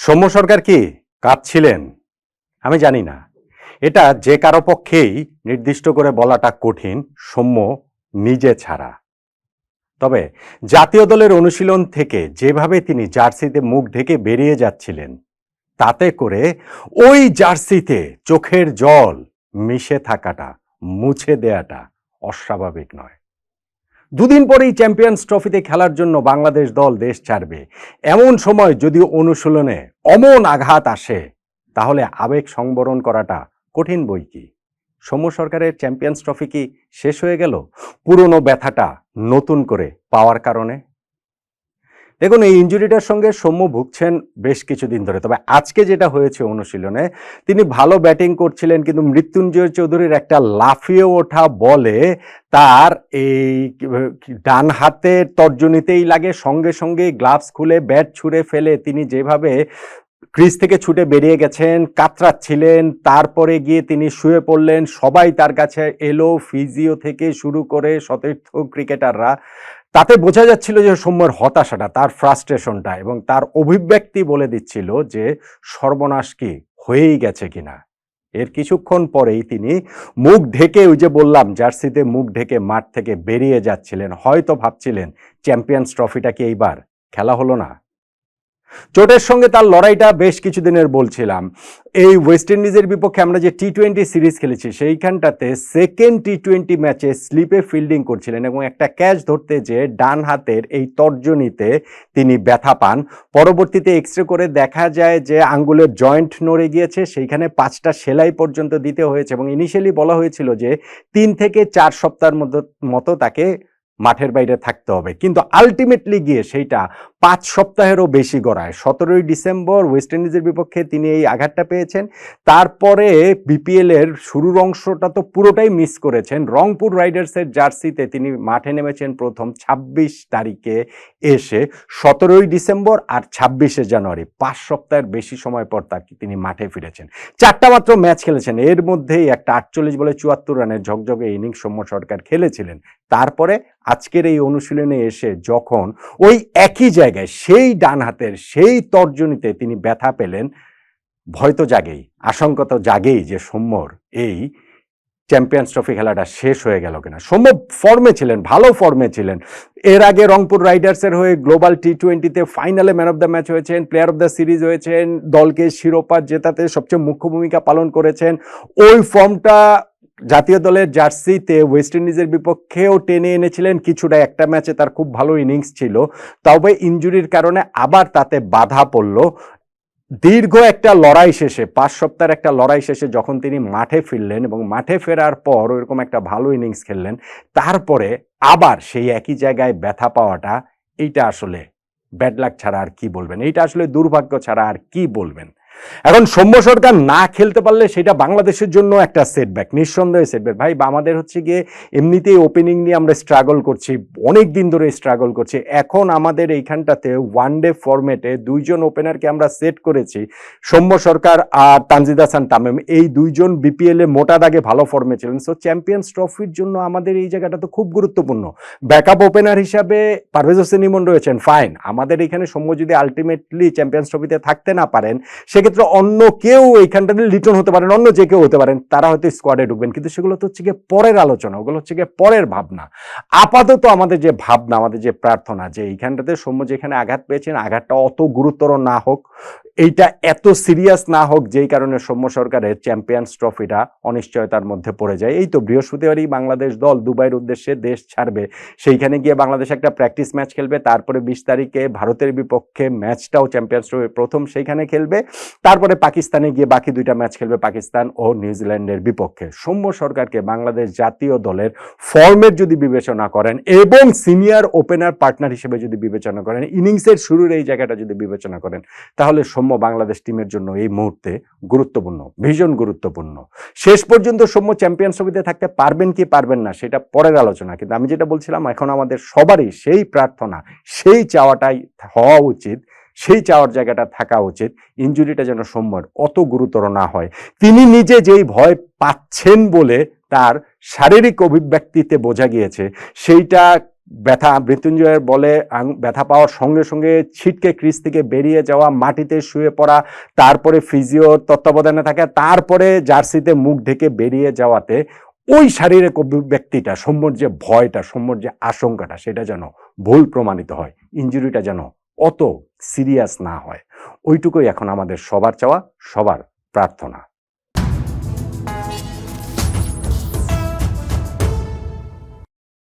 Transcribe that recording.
সৌম্য সরকার কি কাঁদছিলেন? আমি জানি না। এটা যে কারও পক্ষেই নির্দিষ্ট করে বলাটা কঠিন, সৌম্য নিজে ছাড়া। তবে জাতীয় দলের অনুশীলন থেকে যেভাবে তিনি জার্সিতে মুখ ঢেকে বেরিয়ে যাচ্ছিলেন, তাতে করে ওই জার্সিতে চোখের জল মিশে থাকাটা, মুছে দেয়াটা অস্বাভাবিক নয়। দুদিন পরেই চ্যাম্পিয়ন্স ট্রফিতে খেলার জন্য বাংলাদেশ দল দেশ ছাড়বে। এমন সময় যদি অনুশীলনে অমন আঘাত আসে, তাহলে আবেগ সংবরণ করাটা কঠিন বই কি? সৌম্য সরকারের চ্যাম্পিয়ন্স ট্রফি কি শেষ হয়ে গেল? পুরনো ব্যথাটা নতুন করে পাওয়ার কারণে? দেখুন, এই ইঞ্জুরিটার সঙ্গে সৌম্য ভুগছেন বেশ কিছুদিন ধরে। তবে আজকে যেটা হয়েছে অনুশীলনে, তিনি ভালো ব্যাটিং করছিলেন, কিন্তু মৃত্যুঞ্জয় চৌধুরীর একটা লাফিয়ে ওঠা বলে তার এই ডান হাতের তর্জনীতেই লাগে। সঙ্গে সঙ্গে গ্লাভস খুলে, ব্যাট ছুঁড়ে ফেলে তিনি যেভাবে ক্রিজ থেকে ছুটে বেরিয়ে গেছেন, কাতরাচ্ছিলেন, তারপরে গিয়ে তিনি শুয়ে পড়লেন, সবাই তার কাছে এলো, ফিজিও থেকে শুরু করে সতীর্থ ক্রিকেটাররা। তাতে বোঝা যাচ্ছিল যে সৌম্যর হতাশাটা, তার ফ্রাস্ট্রেশনটা এবং তার অভিব্যক্তি বলে দিচ্ছিল যে সর্বনাশ কি, হয়েই গেছে কিনা। এর কিছুক্ষণ পরেই তিনি মুখ ঢেকে ওই যে বললাম, জার্সিতে মুখ ঢেকে মাঠ থেকে বেরিয়ে যাচ্ছিলেন। হয়তো ভাবছিলেন, চ্যাম্পিয়ন্স ট্রফিটা কি এইবার? খেলা হলো না? চোটের সঙ্গে তার লড়াইটা বেশ কিছুদিনের বলছিলাম এই ওয়েস্ট ইন্ডিজের বিপক্ষে আমরা যে টি টোয়েন্টি সিরিজ খেলেছি, সেইখানটাতে সেকেন্ড টি টোয়েন্টি ম্যাচে স্লিপে ফিল্ডিং করছিলেন এবং একটা ক্যাচ ধরতে যে ডান হাতের এই তর্জনীতে তিনি ব্যথা পান। পরবর্তীতে এক্স রে করে দেখা যায় যে আঙ্গুলের জয়েন্ট নড়ে গিয়েছে, সেইখানে পাঁচটা সেলাই পর্যন্ত দিতে হয়েছে এবং ইনিশিয়ালি বলা হয়েছিল যে তিন থেকে চার সপ্তাহের মতো মতো তাকে মাঠের বাইরে থাকতে হবে। কিন্তু আলটিমেটলি গিয়ে সেইটা পাঁচ সপ্তাহেরও বেশি গড়ায়। সতেরোই ডিসেম্বর ওয়েস্ট ইন্ডিজের বিপক্ষে তিনি এই আঘাতটা পেয়েছেন। তারপরে বিপিএল এর শুরুর অংশটা তো পুরোটাই মিস করেছেন। রংপুর রাইডার্সের জার্সিতে তিনি মাঠে নেমেছেন প্রথম ২৬ তারিখে এসে। সতেরোই ডিসেম্বর আর ছাব্বিশে জানুয়ারি, পাঁচ সপ্তাহের বেশি সময় পর তাকে তিনি মাঠে ফিরেছেন। চারটা মাত্র ম্যাচ খেলেছেন। এর মধ্যেই একটা আটচল্লিশ বলে চুয়াত্তর রানের ঝকঝকে ইনিংস সৌম্য সরকার খেলেছিলেন। তারপরে আজকের এই অনুশীলনে এসে যখন ওই একই জায়গায় সেই ডান হাতের সেই তর্জনীতে তিনি ব্যথা পেলেন, ভয় তো জাগেই, আশঙ্কা তো জাগেই যে সৌম্যর এই চ্যাম্পিয়ন্স ট্রফি খেলাটা শেষ হয়ে গেল কিনা। সৌম্য ফর্মে ছিলেন, ভালো ফর্মে ছিলেন। এর আগে রংপুর রাইডার্সের হয়ে গ্লোবাল টি টোয়েন্টিতে ফাইনালে ম্যান অফ দ্য ম্যাচ হয়েছেন প্লেয়ার অফ দ্য সিরিজ হয়েছেন, দলকে শিরোপা জেতাতে সবচেয়ে মুখ্য ভূমিকা পালন করেছেন। ওই ফর্মটা জাতীয় দলের জার্সিতে ওয়েস্ট ইন্ডিজের বিপক্ষেও টেনে এনেছিলেন কিছুটা, একটা ম্যাচে তার খুব ভালো ইনিংস ছিল। তবে ইঞ্জুরির কারণে আবার তাতে বাধা পড়ল। দীর্ঘ একটা লড়াই শেষে, পাঁচ সপ্তাহের একটা লড়াই শেষে যখন তিনি মাঠে ফিরলেন এবং মাঠে ফেরার পর ওইরকম একটা ভালো ইনিংস খেললেন, তারপরে আবার সেই একই জায়গায় ব্যথা পাওয়াটা, এইটা আসলে ব্যাড লাক ছাড়া আর কি বলবেন? এইটা আসলে দুর্ভাগ্য ছাড়া আর কি বলবেন? এখন সৌম্য সরকার না খেলতে পারলে সেটা বাংলাদেশের জন্য একটা সেটব্যাক নিঃসন্দেহে সেটব্যাক ভাই আমাদের হচ্ছে গিয়ে এমনিতেই ওপেনিং নিয়ে আমরা স্ট্রাগল করছি অনেক দিন ধরে স্ট্রাগল করছি। এখন আমাদের এইখানটাতে ওয়ান ডে ফরম্যাটে দুইজন ওপেনারকে আমরা সেট করেছি, সৌম্য সরকার আর তানজিদ হাসান তামিম। এই দুইজন বিপিএলে মোটা দাগে ভালো ফর্মে ছিলেন। সো চ্যাম্পিয়ন্স ট্রফির জন্য আমাদের এই জায়গাটা তো খুব গুরুত্বপূর্ণ। ব্যাকআপ ওপেনার হিসাবে পারভেজ হোসেন ইমন রয়েছেন ফাইন আমাদের এখানে সৌম্য যদি আলটিমেটলি চ্যাম্পিয়ন্স ট্রফিতে থাকতে না পারেন সেক্ষেত্রে অন্য কেউ এইখানটাতে লিটন হতে পারেন, অন্য যে কেউ হতে পারেন, তারা হয়তো স্কোয়াডে ঢুকবেন। কিন্তু সেগুলো তো হচ্ছে গিয়ে পরের আলোচনা, ওগুলো হচ্ছে গিয়ে পরের ভাবনা। আপাতত আমাদের যে ভাবনা, আমাদের যে প্রার্থনা, যে এইখানটাতে সৌম্য যেখানে আঘাত পেয়েছেন, আঘাতটা অত গুরুতর না হোক এইটা এত সিরিয়াস না হোক, যেই কারণে সৌম্য সরকারের চ্যাম্পিয়ন্স ট্রফিটা অনিশ্চয়তার মধ্যে পড়ে যায়। এই তো বৃহস্পতিবারই বাংলাদেশ দল দুবাইয়ের উদ্দেশ্যে দেশ ছাড়বে। সেইখানে গিয়ে বাংলাদেশ একটা প্র্যাকটিস ম্যাচ খেলবে। তারপরে বিশ তারিখে ভারতের বিপক্ষে ম্যাচটাও চ্যাম্পিয়ন্স ট্রফির প্রথম সেইখানে খেলবে। তারপরে পাকিস্তানে গিয়ে বাকি দুইটা ম্যাচ খেলবে পাকিস্তান ও নিউজিল্যান্ডের বিপক্ষে। সৌম্য সরকারকে বাংলাদেশ জাতীয় দলের ফর্মের যদি বিবেচনা করেন এবং সিনিয়র ওপেনার পার্টনার হিসেবে যদি বিবেচনা করেন, ইনিংসের শুরুর এই জায়গাটা যদি বিবেচনা করেন, তাহলে সৌম্য বাংলাদেশ টিমের জন্য এই মুহূর্তে গুরুত্বপূর্ণ, ভীষণ গুরুত্বপূর্ণ। শেষ পর্যন্ত সৌম্য চ্যাম্পিয়ন ছবিতে থাকতে পারবেন কি পারবেন না, সেটা পরের আলোচনা। কিন্তু আমি যেটা বলছিলাম, এখন আমাদের সবারই সেই প্রার্থনা, সেই চাওয়াটাই হওয়া উচিত, সেই চাওয়ার জায়গাটা থাকা উচিত ইঞ্জুরিটা যেন সৌম্যর অত গুরুতর না হয়। তিনি নিজে যেই ভয় পাচ্ছেন বলে তার শারীরিক অভিব্যক্তিতে বোঝা গিয়েছে, সেইটা ব্যথা, মৃত্যুঞ্জয়ের বলে ব্যথা পাওয়ার সঙ্গে সঙ্গে ছিটকে ক্রিজ থেকে বেরিয়ে যাওয়া, মাটিতে শুয়ে পড়া, তারপরে ফিজিও তত্ত্বাবধানে থাকে, তারপরে জার্সিতে মুখ ঢেকে বেরিয়ে যাওয়াতে ওই শারীরিক ব্যক্তিটা, সৌম্যর যে ভয়টা, সৌম্যর যে আশঙ্কাটা, সেটা যেন ভুল প্রমাণিত হয় ইঞ্জুরিটা যেন অত সিরিয়াস না হয়। ওইটুকুই এখন আমাদের সবার চাওয়া, সবার প্রার্থনা।